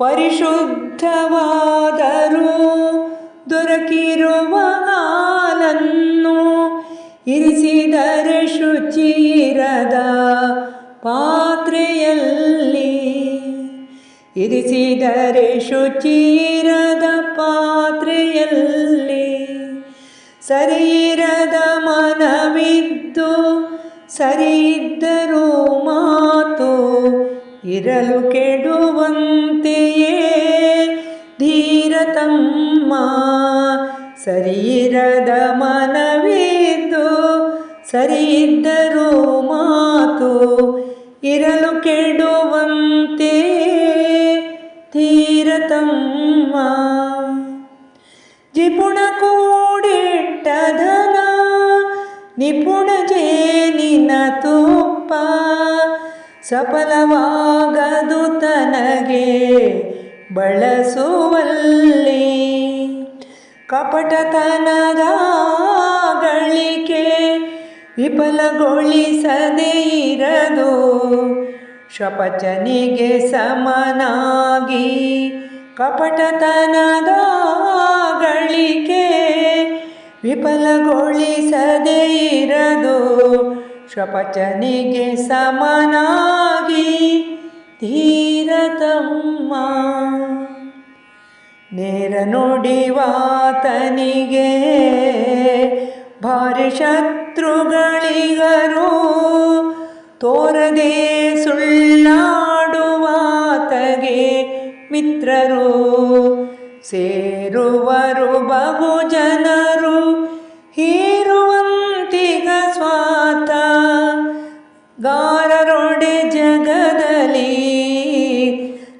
ಪರಿಶುದ್ಧವಾದರೂ ದೊರಕಿರುವ ಹಾಲನ್ನು ಇರಿಸಿದರೆ ಶುಚಿರದ ಪಾತ್ರೆಯಲ್ಲಿ. ಇರಿಸಿದರೆ ಶುಚಿರದ ಪಾತ್ರೆಯಲ್ಲಿ ಸರಿಯಿರದ ಮನವಿದ್ದು ಸರಿಯಿದ್ದರೂ ಇರಲು ಕೆಡುವಂತೆಯೇ ಧೀರತಮ್ಮ ಸರಿಯಿರದ ಮನವಿದ್ದು ಸರಿಯಿದ್ದರೂ ಮಾತು ಇರಲು ಕೆಡುವಂತೆ ಧೀರತಮ್ಮ ಜಿಪುಣ ಕೂಡಿಟ್ಟದನ ನಿಪುಣ ಜೇನಿನ ತುಪ್ಪ ಸಫಲವಾಗದು ತನಗೆ ಬಳಸುವಲ್ಲಿ. ಕಪಟತನದ ಗಳಿಕೆ ವಿಫಲಗೊಳಿಸದೇ ಇರದು. ಶಪಚನಿಗೆ ಸಮನಾಗಿ ಕಪಟತನದ ಗಳಿಕೆ ವಿಫಲಗೊಳಿಸದೇ ಇರದು. ಶಪಚನಿಗೆ ಸಮನಾಗಿ ತೀರತಮ್ಮ. ನೇರ ನುಡಿವಾತನಿಗೆ ಭಾರಿ ಶತ್ರುಗಳಿಗರು ತೋರದೆ ಸುಳ್ಳಾಡುವಾತಗೆ ಮಿತ್ರರು ಸೇರುವರು ಬಹು ಜನರು ಹೀರುವಂತಿಗ ಸ್ವಾತ ಗಾರರೊಡೆ ಜಗದಲ್ಲಿ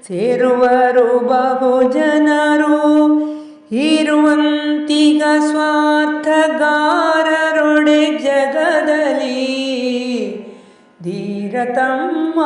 ಸೇರುವರು ಬಹು ಜನರು ಹೀರುವಂತಿಗ ಸ್ವಾರ್ಥಗಾರರೊಡೆ ಜಗದಲ್ಲಿ ಧೀರತಮ್ಮ